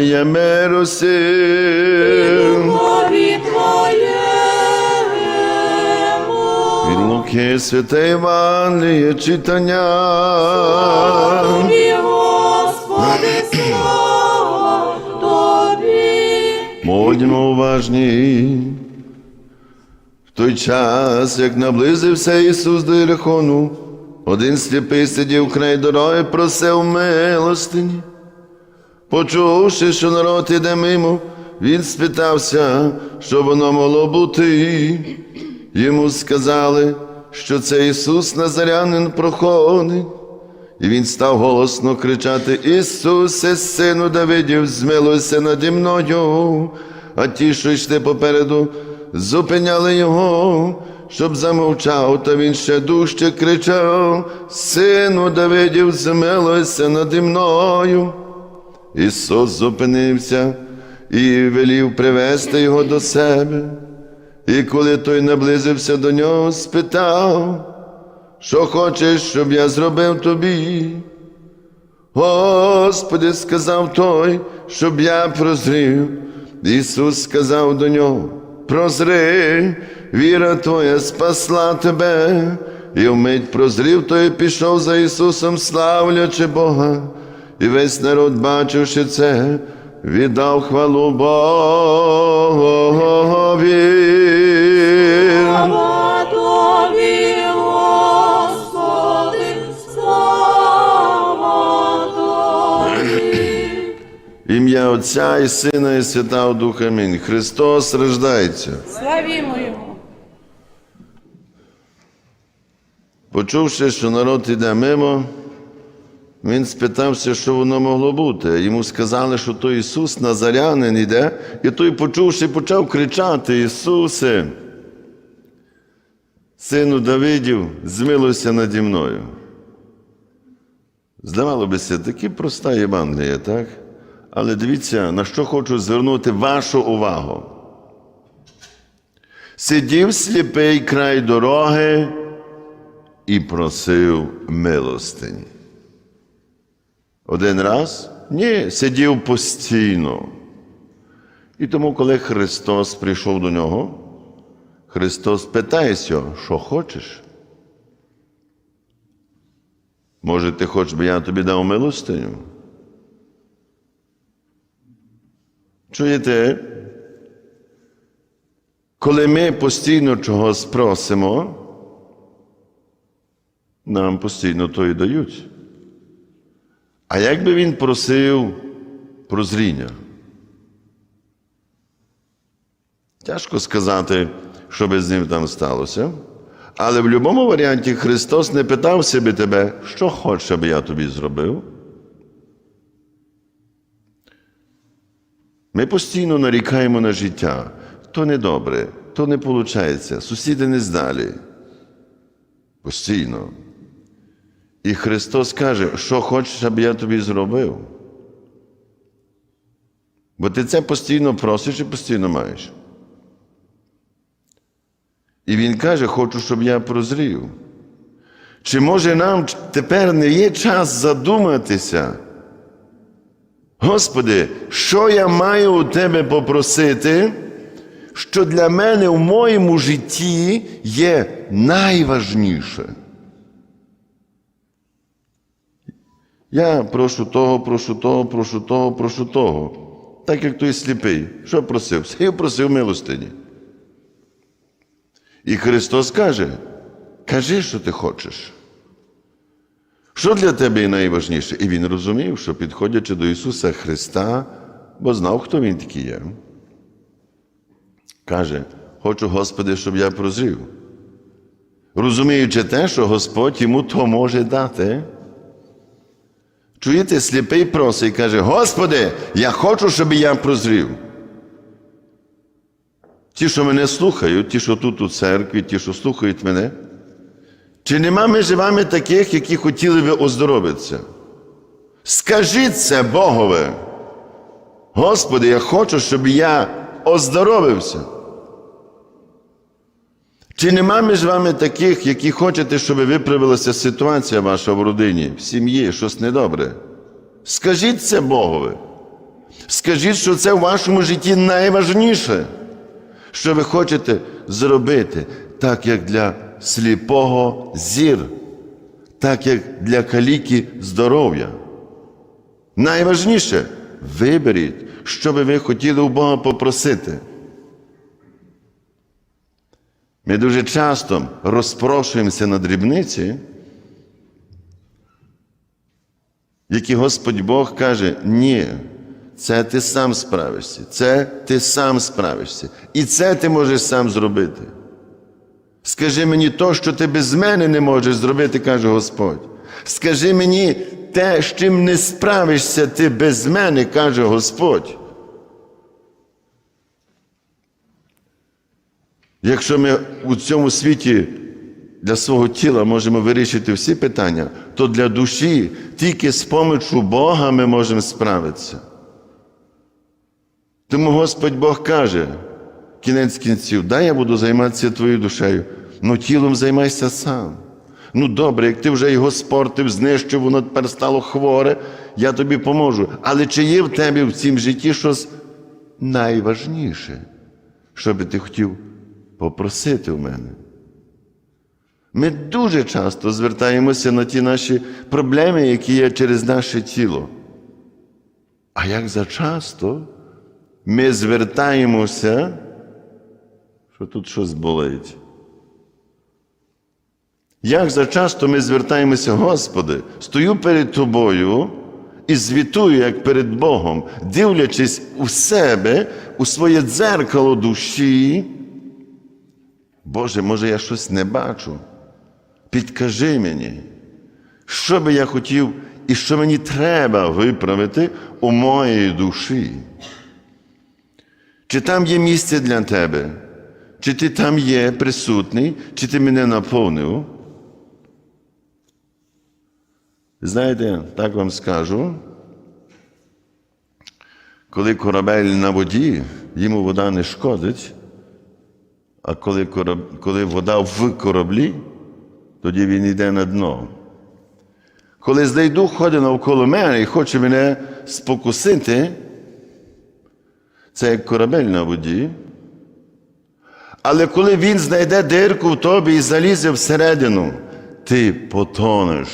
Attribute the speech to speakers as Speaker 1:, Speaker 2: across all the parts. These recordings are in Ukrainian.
Speaker 1: Я миросив. Від
Speaker 2: Твоєму.
Speaker 1: Луки святе Євангеліє читання.
Speaker 2: Тобі, Господи, слава Тобі.
Speaker 1: Будьмо уважні. В той час, як наблизився Ісус до Єрихону, один сліпий сидів край дороги, просив милостині. Почувши, що народ іде мимо, він спитався, що воно могло бути. Йому сказали, що це Ісус Назарянин проходить. І він став голосно кричати: Ісусе, сину Давидів, змилуйся наді мною. А ті, що йшли попереду, зупиняли його, щоб замовчав, та він ще дужче кричав: Сину Давидів, змилуйся наді мною. Ісус зупинився і велів привести його до себе. І коли той наблизився до нього, спитав, що хочеш, щоб я зробив тобі? Господи, сказав той, щоб я прозрів. Ісус сказав до нього: прозри, віра твоя спасла тебе. І вмить прозрів той пішов за Ісусом, славлячи Бога. І весь народ, бачивши це, віддав хвалу Богові.
Speaker 2: Слава Тобі, Господи, слава Тобі.
Speaker 1: Ім'я Отця і Сина, і Святого Духа. Амінь. Христос рождається.
Speaker 2: Славімо Його.
Speaker 1: Почувши, що народ іде мимо, він спитався, що воно могло бути. Йому сказали, що то Ісус Назарянин іде, і той, почувши, почав кричати: Ісусе, сину Давидів, змилуйся наді мною. Здавало би такі проста Євангелія, так? Але дивіться, на що хочу звернути вашу увагу. Сидів сліпий край дороги і просив милостині. Один раз? Ні, сидів постійно. І тому, коли Христос прийшов до нього, Христос питається, що хочеш? Може, ти хочеш, би я тобі дав милостиню? Чуєте? Коли ми постійно чогось просимо, нам постійно то і дають. А як би він просив прозріння? Тяжко сказати, що би з ним там сталося. Але в будь-якому варіанті Христос не питав себе тебе, що хочеш, аби я тобі зробив. Ми постійно нарікаємо на життя. То не добре, то не виходить, сусіди не здалі. Постійно. І Христос каже, що хочеш, аби я тобі зробив. Бо ти це постійно просиш і постійно маєш. І Він каже, хочу, щоб я прозрів. Чи може нам тепер не є час задуматися? Господи, що я маю у Тебе попросити, що для мене в моєму житті є найважніше? Я прошу того, прошу того, прошу того, прошу того. Так як той сліпий. Що просив? Я просив милостині. І Христос каже: кажи, що ти хочеш. Що для тебе найважніше? І він розумів, що підходячи до Ісуса Христа, бо знав, хто Він такий є. Каже, хочу, Господи, щоб я прозрів. Розуміючи те, що Господь йому то може дати. Чуєте, сліпий просить і каже: Господи, я хочу, щоб я прозрів. Ті, що мене слухають, ті, що тут у церкві, ті, що слухають мене. Чи нема між вами таких, які хотіли би оздоровитися? Скажіть це Богове. Господи, я хочу, щоб я оздоровився. Чи нема між вами таких, які хочете, щоб виправилася ситуація ваша в родині, в сім'ї, щось недобре? Скажіть це Богові. Скажіть, що це в вашому житті найважніше, що ви хочете зробити, так як для сліпого зір, так як для каліки здоров'я. Найважніше виберіть, що би ви хотіли у Бога попросити. Ми дуже часто розпрошуємося на дрібниці, які Господь Бог каже, ні, це ти сам справишся, це ти сам справишся. І це ти можеш сам зробити. Скажи мені то, що ти без мене не можеш зробити, каже Господь. Скажи мені те, з чим не справишся ти без мене, каже Господь. Якщо ми у цьому світі для свого тіла можемо вирішити всі питання, то для душі тільки з помочю Бога ми можемо справитися. Тому Господь Бог каже, кінець кінців, дай я буду займатися твоєю душею, ну тілом займайся сам. Ну добре, як ти вже його спортив, знищив, воно тепер стало хворе, я тобі поможу. Але чи є в тебе в цім житті щось найважніше, що би ти хотів попросити в мене? Ми дуже часто звертаємося на ті наші проблеми, які є через наше тіло. А як зачасто ми звертаємося, що тут щось болить. Як зачасто ми звертаємося, Господи, стою перед Тобою і звітую, як перед Богом, дивлячись у себе, у своє дзеркало душі. Боже, може, я щось не бачу. Підкажи мені, що би я хотів і що мені треба виправити у моїй душі. Чи там є місце для тебе? Чи ти там є присутній, чи ти мене наповнив? Знаєте, так вам скажу, коли корабель на воді, йому вода не шкодить, а коли, кораб... коли вода в кораблі, тоді він йде на дно. Коли злий ходить навколо мене і хоче мене спокусити, це як корабель на воді. Але коли він знайде дирку в тобі і залізе всередину, ти потонеш.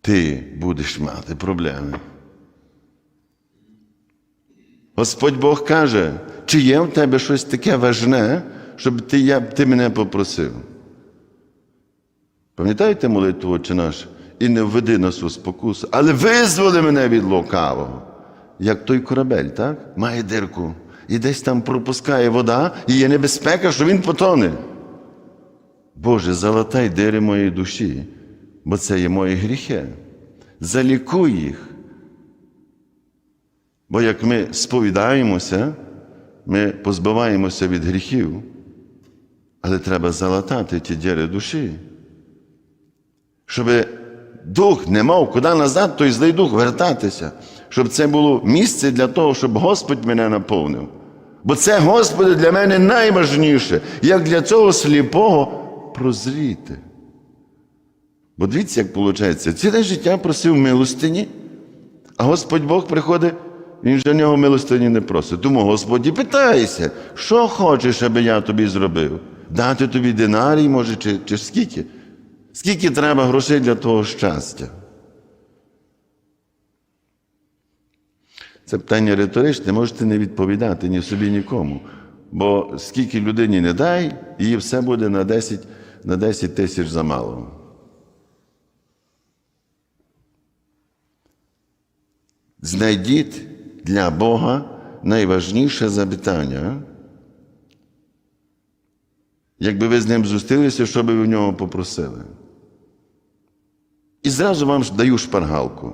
Speaker 1: Ти будеш мати проблеми. Господь Бог каже, чи є в тебе щось таке важне, щоб ти, я, ти мене попросив. Пам'ятаєте молитву Отче наш? І не введи нас у спокусу, але визволи мене від лукавого. Як той корабель, так? Має дирку. І десь там пропускає вода, і є небезпека, що він потоне. Боже, залатай дири моєї душі, бо це є мої гріхи. Залікуй їх. Бо як ми сповідаємося, ми позбуваємося від гріхів, але треба залатати ті діри душі. Щоб дух не мав куди назад, той злий дух вертатися, щоб це було місце для того, щоб Господь мене наповнив. Бо це, Господи, для мене найважніше, як для цього сліпого прозріти. Бо дивіться, як виходить, ціле життя просив милостині, а Господь Бог приходить, він вже нього милостині не просить. Тому Господі питайся, що хочеш, аби я тобі зробив? Дати тобі динарій, може, чи, чи скільки? Скільки треба грошей для того щастя? Це питання риторичне, можете не відповідати ні собі, нікому. Бо скільки людині не дай, їй все буде на 10, на 10 тисяч замало. Знайдіть для Бога найважніше запитання. Якби ви з ним зустрілися, що би ви в нього попросили? І зразу вам даю шпаргалку.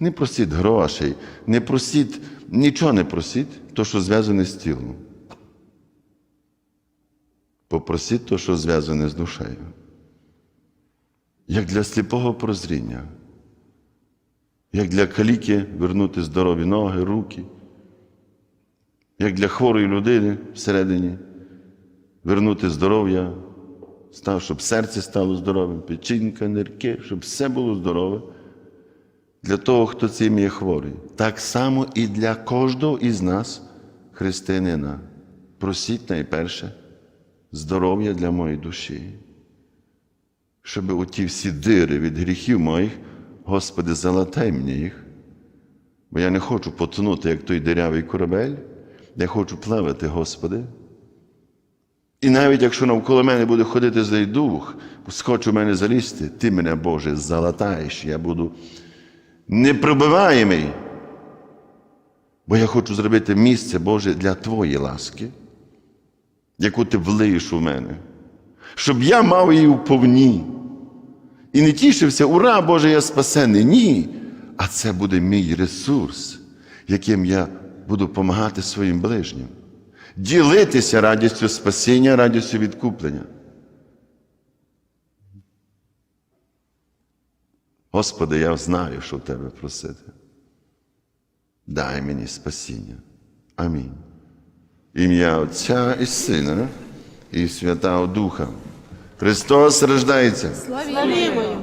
Speaker 1: Не просіть грошей, не просіть, нічого не просіть, то, що зв'язане з тілом. Попросіть то, що зв'язане з душею. Як для сліпого прозріння, як для каліки вернути здорові ноги, руки, як для хворої людини всередині вернути здоров'я, щоб серце стало здоровим, печінка, нирки, щоб все було здорове. для того, хто цим є хворий. Так само і для кожного із нас, християнина. Просіть найперше здоров'я для моєї душі, щоб оті всі дири від гріхів моїх, Господи, залатай мені їх. Бо я не хочу потонути, як той дирявий корабель, я хочу плавати, Господи. І навіть якщо навколо мене буде ходити злий дух, схоче в мене залізти, ти мене, Боже, залатаєш, я буду непробиваємий. Бо я хочу зробити місце, Боже, для Твоєї ласки, яку ти влиєш у мене, щоб я мав її вповні. І не тішився, ура, Боже, я спасений. Ні. А це буде мій ресурс, яким я буду допомагати своїм ближнім. Ділитися радістю спасіння, радістю відкуплення. Господи, я знаю, що в Тебе просити. Дай мені спасіння. Амінь. Ім'я Отця і Сина і Святого Духа. Христос рождається.
Speaker 2: Славімо його.